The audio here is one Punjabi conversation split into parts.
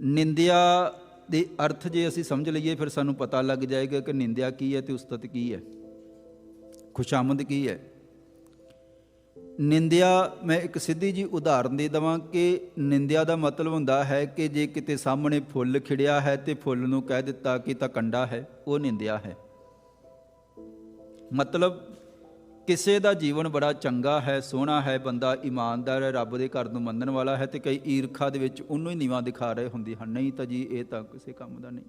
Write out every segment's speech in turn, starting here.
ਨਿੰਦਿਆ ਦੇ ਅਰਥ ਜੇ ਅਸੀਂ ਸਮਝ ਲਈਏ, ਫਿਰ ਸਾਨੂੰ ਪਤਾ ਲੱਗ ਜਾਏਗਾ ਕਿ ਨਿੰਦਿਆ ਕੀ ਹੈ ਤੇ ਉਸਤਤ ਕੀ ਹੈ। ਖੁਸ਼ਾਮਦ ਕੀ ਹੈ? ਨਿੰਦਿਆ, ਮੈਂ ਇੱਕ ਸਿੱਧੀ ਜੀ ਉਦਾਹਰਨ ਦੇ ਦਵਾਂ ਕਿ ਨਿੰਦਿਆ ਦਾ ਮਤਲਬ ਹੁੰਦਾ ਹੈ ਕਿ ਜੇ ਕਿਤੇ ਸਾਹਮਣੇ ਫੁੱਲ ਖਿੜਿਆ ਹੈ ਤੇ ਫੁੱਲ ਨੂੰ ਕਹਿ ਦਿੱਤਾ ਕਿ ਤਾਂ ਕੰਡਾ ਹੈ, ਉਹ ਨਿੰਦਿਆ ਹੈ। ਮਤਲਬ ਕਿਸੇ ਦਾ ਜੀਵਨ ਬੜਾ ਚੰਗਾ ਹੈ, ਸੋਹਣਾ ਹੈ, ਬੰਦਾ ਇਮਾਨਦਾਰ ਹੈ, ਰੱਬ ਦੇ ਘਰ ਨੂੰ ਮੰਨਣ ਵਾਲਾ ਹੈ ਤੇ ਕਈ ਈਰਖਾ ਦੇ ਵਿੱਚ ਉਹਨੂੰ ਹੀ ਨੀਵਾਂ ਦਿਖਾ ਰਹੇ ਹੁੰਦੇ ਹਨ। ਨਹੀਂ ਤਾਂ ਜੀ, ਇਹ ਤਾਂ ਕਿਸੇ ਕੰਮ ਦਾ ਨਹੀਂ।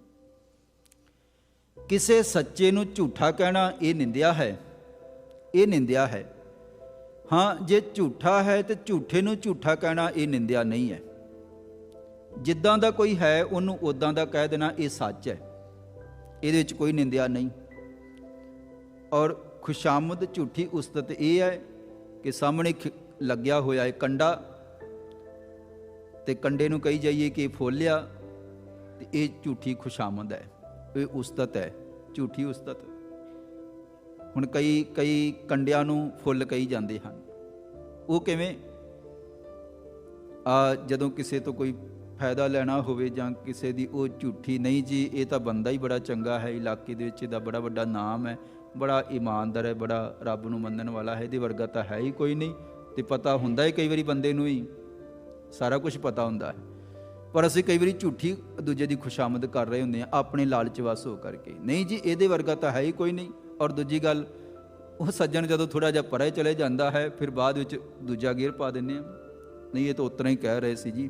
ਕਿਸੇ ਸੱਚੇ ਨੂੰ ਝੂਠਾ ਕਹਿਣਾ ਇਹ ਨਿੰਦਿਆ ਹੈ। ਇਹ ਨਿੰਦਿਆ ਹੈ। ਹਾਂ, ਜੇ ਝੂਠਾ ਹੈ ਤੇ ਝੂਠੇ ਨੂੰ ਝੂਠਾ ਕਹਿਣਾ ਇਹ ਨਿੰਦਿਆ ਨਹੀਂ ਹੈ। ਜਿੱਦਾਂ ਦਾ ਕੋਈ ਹੈ, ਉਹਨੂੰ ਉਦਾਂ ਦਾ ਕਹਿ ਦੇਣਾ ਇਹ ਸੱਚ ਹੈ। ਇਹਦੇ ਵਿੱਚ ਕੋਈ ਨਿੰਦਿਆ ਨਹੀਂ। ਔਰ ਖੁਸ਼ਾਮਦ ਝੂਠੀ ਉਸਤਤ ਇਹ ਹੈ ਕਿ ਸਾਹਮਣੇ ਖ- ਲੱਗਿਆ ਹੋਇਆ ਹੈ ਕੰਡਾ ਤੇ ਕੰਡੇ ਨੂੰ ਕਹੀ ਜਾਈਏ ਕਿ ਇਹ ਫੋਲਿਆ ਤੇ ਇਹ ਝੂਠੀ ਖੁਸ਼ਾਮਦ ਹੈ, ਇਹ ਉਸਤਤ ਹੈ, ਝੂਠੀ ਉਸਤਤ। ਹੁਣ ਕਈ ਕਈ ਕੰਡਿਆਂ ਨੂੰ ਫੁੱਲ ਕਹੀ ਜਾਂਦੇ ਹਨ। ਉਹ ਕਿਵੇਂ? ਆ ਜਦੋਂ ਕਿਸੇ ਤੋਂ ਕੋਈ ਫਾਇਦਾ ਲੈਣਾ ਹੋਵੇ ਜਾਂ ਕਿਸੇ ਦੀ ਉਹ ਝੂਠੀ ਨਹੀਂ ਜੀ, ਇਹ ਤਾਂ ਬੰਦਾ ਹੀ ਬੜਾ ਚੰਗਾ ਹੈ, ਇਲਾਕੇ ਦੇ ਵਿੱਚ ਇਹਦਾ ਬੜਾ ਵੱਡਾ ਨਾਮ ਹੈ, ਬੜਾ ਇਮਾਨਦਾਰ ਹੈ, ਬੜਾ ਰੱਬ ਨੂੰ ਮੰਨਣ ਵਾਲਾ ਹੈ, ਇਹਦੇ ਵਰਗਾ ਤਾਂ ਹੈ ਹੀ ਕੋਈ ਨਹੀਂ ਤੇ ਪਤਾ ਹੁੰਦਾ ਹੈ ਕਈ ਵਾਰੀ ਬੰਦੇ ਨੂੰ ਹੀ, ਸਾਰਾ ਕੁਝ ਪਤਾ ਹੁੰਦਾ ਹੈ। ਪਰ ਅਸੀਂ ਕਈ ਵਾਰੀ ਝੂਠੀ ਦੂਜੇ ਦੀ ਖੁਸ਼ਾਮਦ ਕਰ ਰਹੇ ਹੁੰਦੇ ਆ ਆਪਣੇ ਲਾਲਚ ਵਸ ਹੋ ਕਰਕੇ। ਨਹੀਂ ਜੀ, ਇਹਦੇ ਵਰਗਾ ਤਾਂ ਹੈ ਹੀ ਕੋਈ ਨਹੀਂ। ਔਰ ਦੂਜੀ ਗੱਲ, ਉਹ ਸੱਜਣ ਜਦੋਂ ਥੋੜਾ ਜਿਹਾ ਪਰੇ ਚਲੇ ਜਾਂਦਾ ਹੈ, ਫਿਰ ਬਾਅਦ ਵਿੱਚ ਦੂਜਾ ਗੇਅਰ ਪਾ ਦਿੰਦੇ ਆ ਨਹੀਂ, ਇਹ ਤਾਂ ਉਤਨਾ ਹੀ ਕਹਿ ਰਹੇ ਸੀ ਜੀ।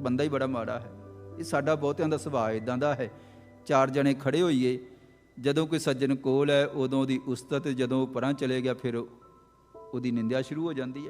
ਬੰਦਾ ਹੀ ਬੜਾ ਮਾੜਾ ਹੈ। ਇਹ ਸਾਡਾ ਬਹੁਤਿਆਂ ਦਾ ਸੁਭਾਅ ਇਦਾਂ ਦਾ ਹੈ, ਚਾਰ ਜਣੇ ਖੜੇ ਹੋਈਏ, ਜਦੋਂ ਕੋਈ ਸੱਜਣ ਕੋਲ ਹੈ, ਉਦੋਂ ਉਹਦੀ ਉਸਤਤ ਜਦੋਂ ਉਹ ਪਰਾਂ ਚਲੇ ਗਿਆ, ਫਿਰ ਉਹਦੀ ਨਿੰਦਿਆ ਸ਼ੁਰੂ ਹੋ ਜਾਂਦੀ ਹੈ।